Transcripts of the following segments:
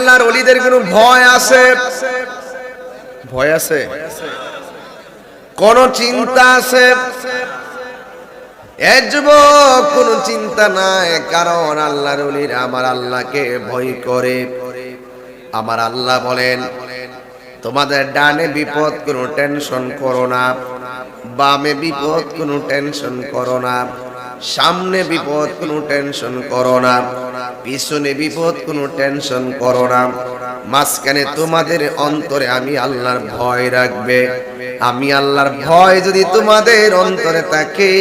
আল্লাহর অলিদের কোনো ভয় আছে? ভয় আছে? কোন চিন্তা আছে? কোন চিন্তা নাই, কারণ আমার আল্লাহকে ভয় করে। আমার আল্লাহ বলেন, তোমাদের ডানে বিপদ কোনো টেনশন করো না, বামে বিপদ কোনো টেনশন করো না, সামনে বিপদ কোনো টেনশন করো না। পিছনে বিপদ, কোনো টেনশন করো না। মাঝখানে তোমাদের অন্তরে আমি আল্লাহর ভয় রাখবে। আমি আল্লাহর ভয় যদি তোমাদের অন্তরে থাকে,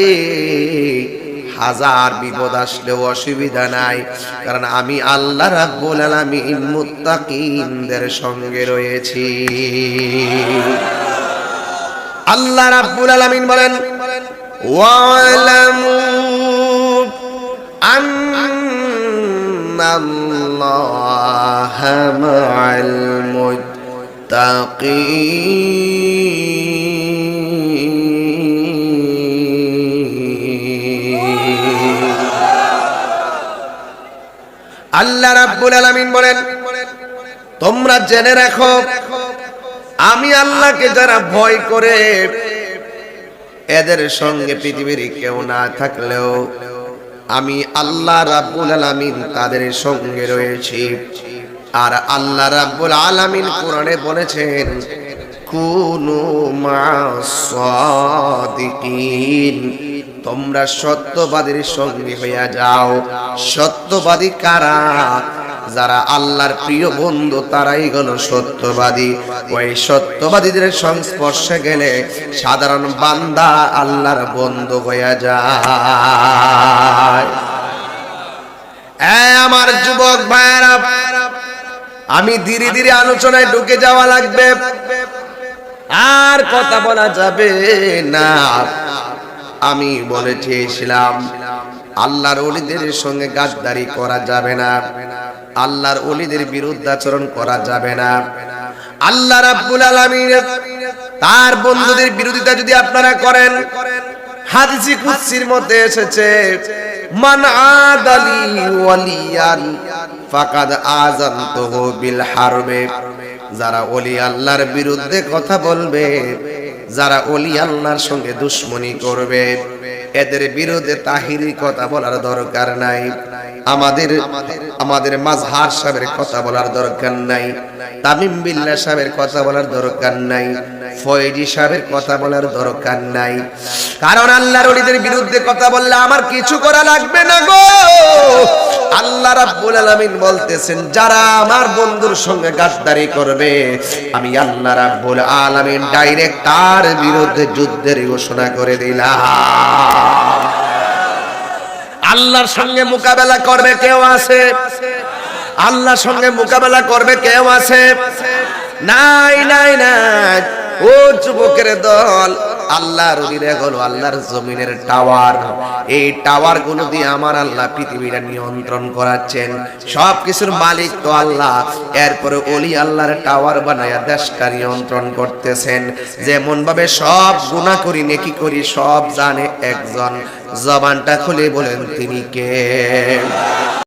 হাজার বিপদ আসলেও অসুবিধা নাই। কারণ আমি আল্লাহ রাব্বুল আলামিন মুত্তাকিনদের সঙ্গে রয়েছি। আল্লাহ রাব্বুল আলামিন বলেন, ওয়ালামু আন্নাল্লাহা মা'আল মুত্তাকিন আল্লাহ রাব্বুল আলামিন বলেন, তোমরা জেনে রাখো, আমি আল্লাহকে যারা ভয় করে, এদের সঙ্গে পৃথিবীর কেউ না থাকলেও আমি আল্লাহ রাব্বুল আলামিন তাদের সঙ্গে রয়েছি। আর আল্লাহ রাব্বুল আলামিন কোরআনে বলেছেন, কুনু মাসাদিকিন তোমরা সত্যবাদীর সঙ্গে হইয়া যাও। সত্যবাদী কারা? যারা আল্লাহর প্রিয় বন্ধু, তারাই হলো সত্যবাদী। ওই সত্যবাদীদের সংস্পর্শে গেলে সাধারণ বান্দা আল্লাহর বন্ধু হইয়া যায়। আমার যুবক ভাইরা আমি ধীরে ধীরে আলোচনায় ঢুকে যাওয়া লাগবে। আর কথা বলা যাবে না। আমি বলে চেয়েছিলাম আল্লাহর অলিদের সঙ্গে গাদ্দারি করা যাবে না। আল্লাহর অলিদের বিরুদ্ধাচরণ করা যাবে না। আল্লাহ রাব্বুল আলামিন তার বন্ধুদের বিরোধিতা যদি আপনারা করেন, হাদিসি কুদসির মধ্যে এসেছে, মান আদালি ওয়ালিয়ান ফাকাদ আযানতুহু বিল হারবে। যারা ওলি আল্লাহর বিরুদ্ধে কথা বলবে, যারা ওলি আল্লাহর সঙ্গে দুশ্মনী করবে। এদের বিরুদ্ধে তাহিরি কথা বলার দরকার নাই। আমাদের আমাদের মাজহার সাহেবের কথা বলার দরকার নাই। তামিম বিল্লা সাহেবের কথা বলার দরকার নাই। ফয়েজি সাহেবের কথা বলার দরকার নাই। কারণ আল্লাহর ওলিদের বিরুদ্ধে কথা বললে আমার কিছু করা লাগবে না গো। আল্লাহ রাব্বুল আলামিন বলতেছেন, যারা আমার বন্ধুর সঙ্গে গাদ্দারি করবে, আমি আল্লাহ রাব্বুল আলামিন ডাইরেক্ট তার বিরুদ্ধে যুদ্ধের ঘোষণা করে দিলাম। আল্লাহর সঙ্গে মোকাবেলা করবে কেউ আছে? আল্লাহর সঙ্গে মোকাবেলা করবে কেউ আছে? নাই নাই নাই। ও যুবকের দল আল্লাহর অধীনে হলো আল্লাহর জমিনের টাওয়ার। এই টাওয়ারগুলো দিয়ে আমার আল্লাহ পৃথিবীটা নিয়ন্ত্রণ করাচ্ছেন। সব কিছুর মালিক তো আল্লাহ। এরপরে অলি আল্লাহর টাওয়ার বানায়া দেশটা নিয়ন্ত্রণ করতেছেন। যেমন ভাবে সব গুণা করি, নেকি করি, সব জানে একজন। জবানটা খুলে বলেন, তিনি কে?